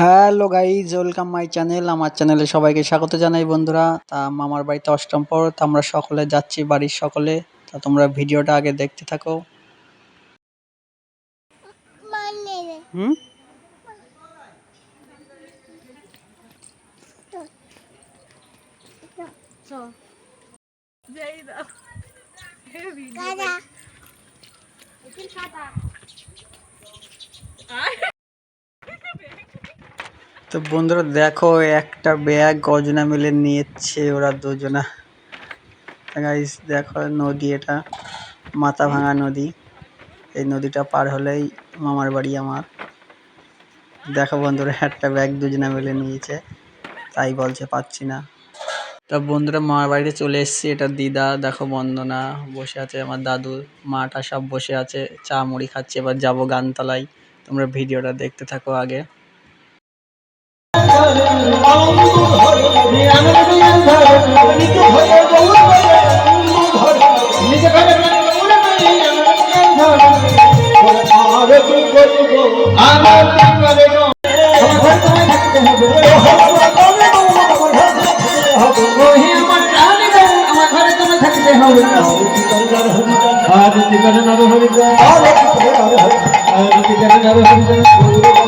Hello guys welcome my channel. আমার চ্যানেলে সবাইকে স্বাগত জানাই বন্ধুরা। তা মামার বাড়িতে অষ্টম পর তা আমরা সকলে যাচ্ছি বাড়ির সকলে। তা তোমরা ভিডিওটা আগে দেখতে থাকো। হুম? তো বন্ধুরা দেখো, একটা ব্যাগ গজনা মিলে নিয়েছে ওরা দুজনা। গাইস দেখো নদী এটা, মাথা ভাঙা নদী। এই নদীটা পার হলেই মামার বাড়ি আমার। দেখো বন্ধুরা, একটা ব্যাগ দুজনা মিলে নিয়েছে। তাই বলছে পাচ্ছি না। তা বন্ধুরা, মামার বাড়িতে চলে এসেছি। এটা দিদা, দেখো বন্দনা বসে আছে, আমার দাদু, মাটা সব বসে আছে, চা মুড়ি খাচ্ছে। এবার যাব গানতলায়। তোমরা ভিডিওটা দেখতে থাকো আগে। আরতি করে নর হরি আরতি করে নর হরি আরতি করে নর হরি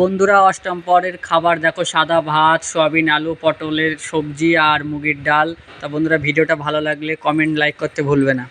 বন্ধুরা, অষ্টম পরের খাবার দেখো, সাদা ভাত, সয়াবিন, আলু, পটলের সবজি আর মুগের ডাল। তা বন্ধুরা, ভিডিওটা ভালো লাগলে কমেন্ট লাইক করতে ভুলবে না।